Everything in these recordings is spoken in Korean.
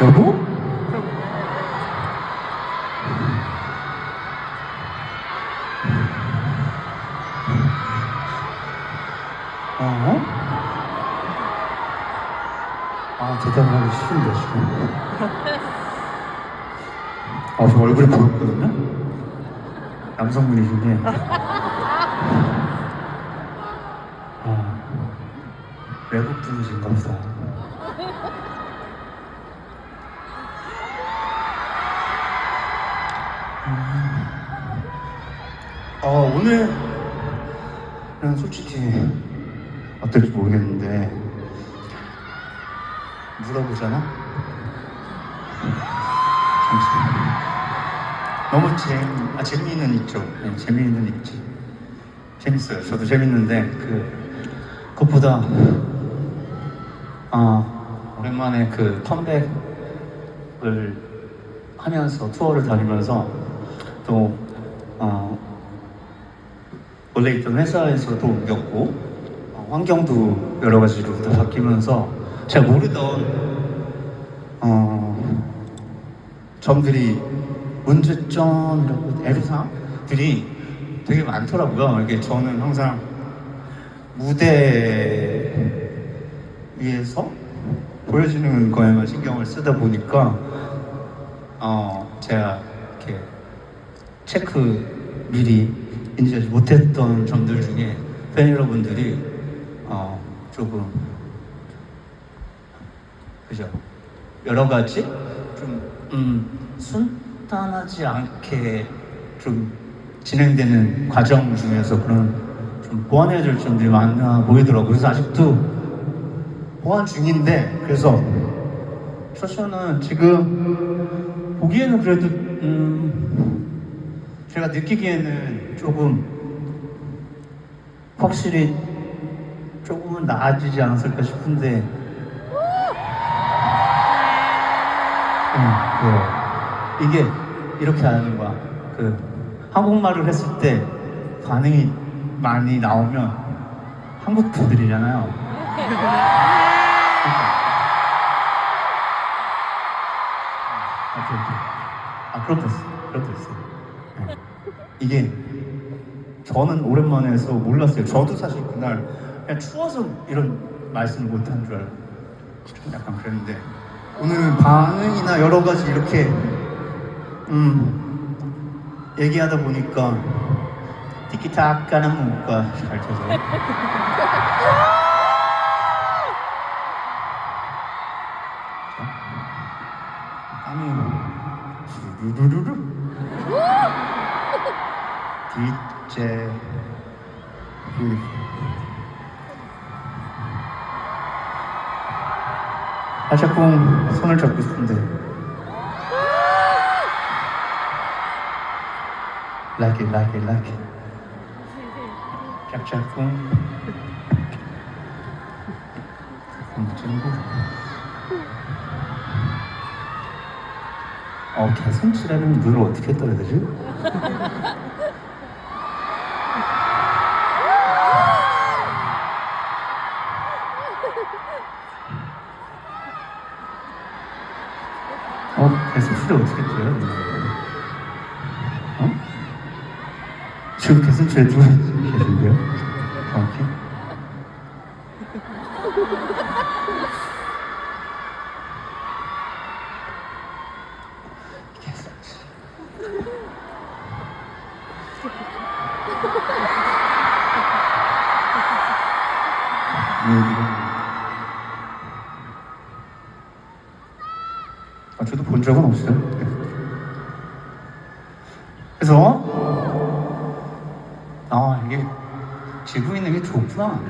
여보? 어? 아, 대답을 하기 싫은데, 지금. 아, 저 얼굴이 보였거든요? 남성분이신데. 아, 외국 분이신가 보다. 오늘은 솔직히 어떨지 모르겠는데 물어보잖아? 잠시만. 너무 재미, 아, 재미는 있죠. 네, 재미는 있지. 재밌어요. 저도 재밌는데 그 그것보다 아 오랜만에 그 컴백을 하면서 투어를 다니면서 또 어, 원래 있던 회사에서도 옮겼고 어, 환경도 여러 가지로 다 바뀌면서 제가 모르던 어, 점들이 문제점이라고 애로사항들이 되게 많더라고요. 이게 저는 항상 무대 위에서 보여지는 거에만 신경을 쓰다 보니까 어 제가 이렇게 체크 미리 인지하지 못했던 점들 중에 팬 여러분들이 어 조금 그죠 여러 가지 좀 음, 순탄하지 않게 좀 진행되는 과정 중에서 그런 좀 보완해야 될 점들이 많아 보이더라고요. 그래서 아직도 보완 중인데 그래서 쇼쇼는 지금 보기에는 그래도 음, 제가 느끼기에는 조금 확실히 조금은 나아지지 않았을까 싶은데 응, 네. 이게 이렇게 하는 거야. 그 한국말을 했을 때 반응이 많이 나오면 한국 분들이잖아요. 그러니까. 아, 그렇게. 아, 그렇겠어. 그렇겠어. 네. 이게 저는 오랜만에 해서 몰랐어요. 저도 사실 그날 그냥 추워서 이런 말씀을 못한 줄 알고 좀 약간 그랬는데 오늘은 반응이나 여러 가지 이렇게 음 얘기하다 보니까 티키타카는 뭔가 잘 쳐서 땀이 주르르르 르 뒷째 그 하샤쿵 손을 잡고 싶은데. It, like it 짝짝꿍. 짝꿍 찡구. 어, 개성치라는 눈을 어떻게 떠야 되지? 어, 개성치를 어떻게 떠요? 어? 지금 개성치에 누워 계신데요? 정확히? 개성치. 아, 저도 본 적은 없어요. 네. 그래서 아 이게 지고 있는 게 좋구나.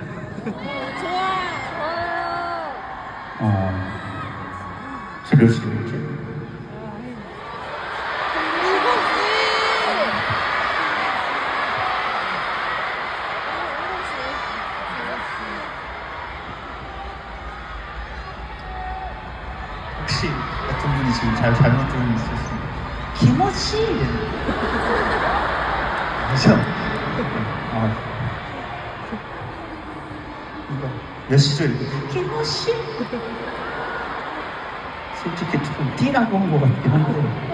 좋아. 좋아요. 어, 지몇 시간 혹시 어떤 분이 지금 잘 잘못 들은 있을 수 있어요? 김호씨 그죠? 아 이거 몇 시죠 이거? 김호씨 솔직히 조금 띠라고 한 것 같긴 한데